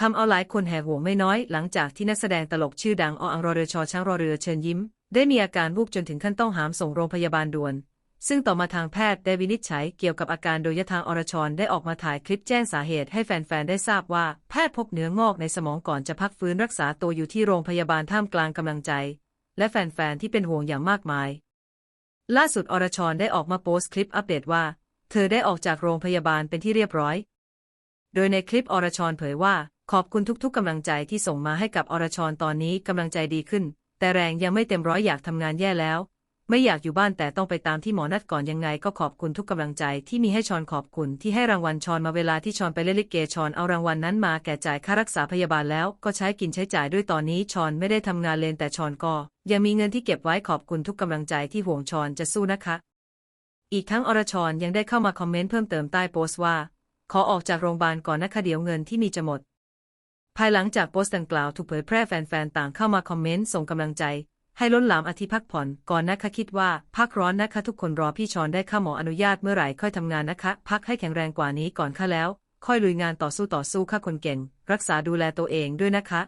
ทำเอาหลายคนแห่ห่วงไม่น้อย หลังจากที่นักแสดงตลกชื่อดังออังรอเรือชอช้างรอเรือเชิญยิ้ม ได้มีอาการวูบจนถึงขั้นต้องหามส่งโรงพยาบาลด่วน ซึ่งต่อมาทางแพทย์ได้วินิจฉัยเกี่ยวกับอาการโดยทางอรชรได้ออกมาถ่ายคลิปแจ้งสาเหตุให้แฟนๆได้ทราบว่าแพทย์พบเนื้องอกในสมองก่อนจะพักฟื้นรักษาตัวอยู่ที่โรงพยาบาลท่ามกลางกำลังใจ และแฟนๆที่เป็นห่วงอย่างมากมาย ล่าสุดอรชรได้ออกมาโพสต์คลิปอัปเดตว่า เธอได้ออกจากโรงพยาบาลเป็นที่เรียบร้อย โดยในคลิปอรชรเผยว่า ขอบคุณทุกๆกำลังใจที่ส่งมาให้กับอรชรตอนนี้กำลังใจดีขึ้น แต่แรงยังไม่เต็มร้อยอยากทำงานแย่แล้ว ไม่อยากอยู่บ้านแต่ต้องไปตามที่หมอนัดก่อนยังไง ก็ขอบคุณทุกกำลังใจที่มีให้ชอนขอบคุณที่ให้รางวัลชอนมาเวลาที่ชอนไปเล่นลิเกชอนเอารางวัลนั้นมาแก่จ่ายค่ารักษาพยาบาลแล้วก็ใช้กินใช้จ่ายด้วยตอนนี้ชอนไม่ได้ทำงานเลนแต่ชอนก็ ยังมีเงินที่เก็บไว้ขอบคุณทุกกำลังใจที่ห่วงชอนจะสู้นะคะ อีกทั้งอรชรยังได้เข้ามาคอมเมนต์เพิ่มเติมใต้โพสต์ว่า ขอออกจากโรงพยาบาลก่อนนะคะเดี๋ยวเงินที่มีจะหมด ภายหลังจากโพสต์ดังกล่าวถูกเผยแพร่แฟนๆ ต่างเข้ามาคอมเมนต์ส่งกำลังใจ ให้ล้นหลามอธิพักผ่อน ก่อนนะคะคิดว่า พักร้อนนะคะทุกคนรอพี่ชอนได้ข้าหมออนุญาตเมื่อไหร่ค่อยทำงานนะคะ พักให้แข็งแรงกว่านี้ก่อนค่ะแล้ว ค่อยลุยงานต่อสู้ต่อสู้ค่ะคนเก่ง รักษาดูแลตัวเองด้วยนะคะ